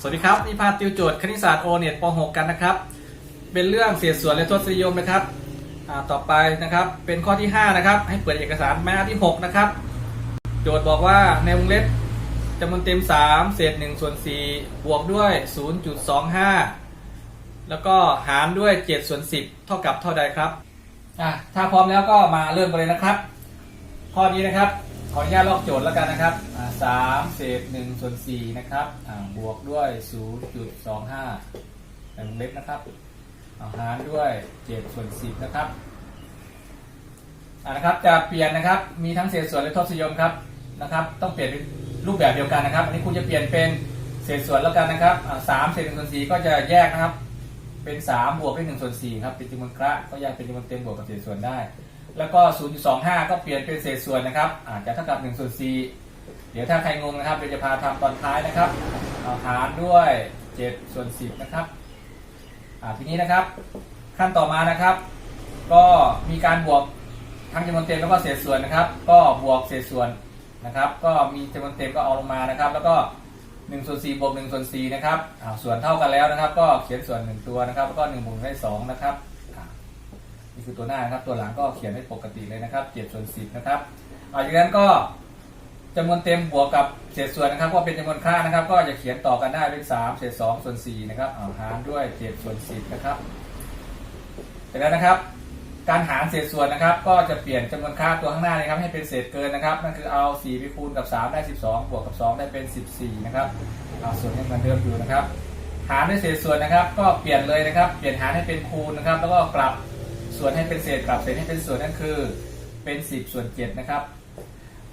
สวัสดีครับ นี่พาติวโจทย์คณิตศาสตร์โอเน็ตป .6 กันนะครับ เป็นเรื่องเศษส่วนและทศนิยมนะครับต่อไปนะครับเป็นข้อที่ 5 นะครับ ให้เปิดเอกสารหน้าที่ 6 นะครับ โจทย์บอกว่าในวงเล็บจำนวนเต็ม 3 เศษ1ส่วน4บวกด้วย 0.25 แล้วก็หารด้วย7ส่วน10 เท่ากับเท่าใดครับถ้าพร้อมแล้วก็มาเริ่มกันเลยนะครับ ข้อนี้นะครับ ออนุญาตลอกโจทย์แล้วกันนะครับสามเศษหนึ่งส่วนสี่นะครับบวกด้วยศูนย์จุดสองห้าในวงเล็บนะครับหารด้วยเจ็ดส่วนสิบนะครับอ่านะครับจะเปลี่ยนนะครับ มีทั้งเศษส่วนและทศนิยมครับนะครับ ต้องเปลี่ยนรูปแบบเดียวกันนะครับ อันนี้คุณจะเปลี่ยนเป็นเศษส่วนแล้วกันนะครับสามเศษหนึ่งส่วนสี่ก็จะแยกนะครับ เป็นสามบวกด้วยหนึ่งส่วนสี่ครับเป็นจำนวนคระก็ยังเป็นจำนวนเต็มบวกกับเศษส่วนได้ แล้วก็ 0.25 ก็เปลี่ยนเป็นเศษส่วนนะครับอาจจะเท่ากับ1ส่วน4เดี๋ยวถ้าใครงงนะครับเดี๋ยวจะพาทำตอนท้ายนะครับเอาหารด้วย7ส่วน10นะครับอ่าทีนี้นะครับ ขั้นต่อมานะครับ ก็มีการบวกทั้งจำนวนเต็มแล้วก็เศษส่วนนะครับ ก็บวกเศษส่วนนะครับ ก็มีจำนวนเต็มก็เอาลงมานะครับ แล้วก็1ส่วน4บวก1ส่วน4นะครับอ่าส่วนเท่ากันแล้วนะครับ ก็เขียนส่วน 1 ตัวนะครับแล้วก็1บวกได้2นะครับ นี่คือตัวหน้านะครับ ตัวหลังก็เขียนให้ปกติเลยนะครับ7ส่วน10นะครับเอาจากนั้นก็จำนวนเต็มบวกกับเศษส่วนนะครับ ก็เป็นจำนวนค่านะครับ ก็จะเขียนต่อกันได้เป็น3เศษ2ส่วน4นะครับเอาหารด้วย7ส่วน10นะครับเสร็จแล้วนะครับการหารเศษส่วนนะครับ ก็จะเปลี่ยนจำนวนค่าตัวข้างหน้านะครับ ให้เป็นเศษเกินนะครับนั่นคือเอา 4 ไปคูณกับ 3 ได้ 12 บวกกับ 2 ได้เป็น 14 นะครับเอาส่วนยังเหมือนเดิมอยู่นะครับ หารด้วยเศษส่วนนะครับ ก็เปลี่ยนเลยนะครับ เปลี่ยนหารให้เป็นคูณนะครับ แล้วก็กลับ ส่วนให้เป็นเศษกลับเศษให้เป็นส่วนนั่นคือเป็น10ส่วน7นะครับ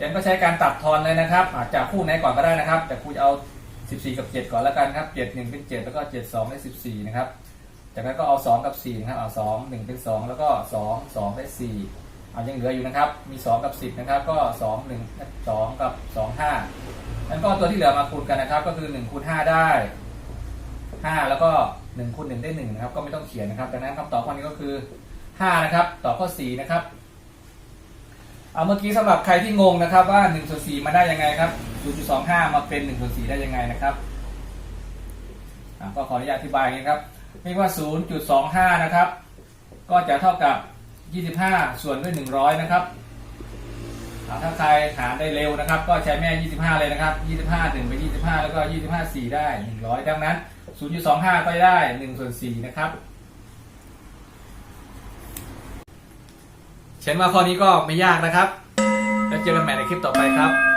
ยังก็ใช้การตัดทอนเลยนะครับอาจจะคู่ไหนก่อนก็ได้นะครับ แต่ครูจะเอา 14 กับ 7 ก่อนแล้วกันครับ 7 1 เป็น 7 แล้วก็ 7 2 ได้ 14 นะครับ จากนั้นก็เอา 2 กับ 4 นะครับ เอา 2 1 เป็น 2 แล้วก็ 2 2 ได้ 4 เอายังเหลืออยู่นะครับ มี 2 กับ 10 นะครับ ก็ 2 1 2 กับ 2 5นั้นก็ตัวที่เหลือมาคูณกันนะครับ ก็คือ1คูณ5ได้ 5 แล้วก็1คูณ1ได้1นะครับ ก็ไม่ต้องเขียนนะครับ ดังนั้นคำตอบข้อนี้ก็คือ 5 นะครับ ต่อข้อ 4 นะครับเอาเมื่อกี้สำหรับใครที่งงนะครับว่า1ส่วน4มาได้ยังไงครับ0.25 มาเป็น1ส่วน4ได้ยังไงนะครับก็ขออนุญาตอธิบายนี้ครับเรียกว่า 0.25 นะครับ ก็จะเท่ากับ 25 ส่วนด้วย 100 นะครับถ้าใครหารได้เร็วนะครับ ก็ใช้แม่ 25 เลยนะครับ 25ถึงไป 25 แล้วก็ 25 4 ได้ 100 ดังนั้น 0.25 ก็ได้1ส่วน4นะครับ เช่นว่าข้อนี้ก็ไม่ยากนะครับ แล้วเจอกันใหม่ในคลิปต่อไปครับ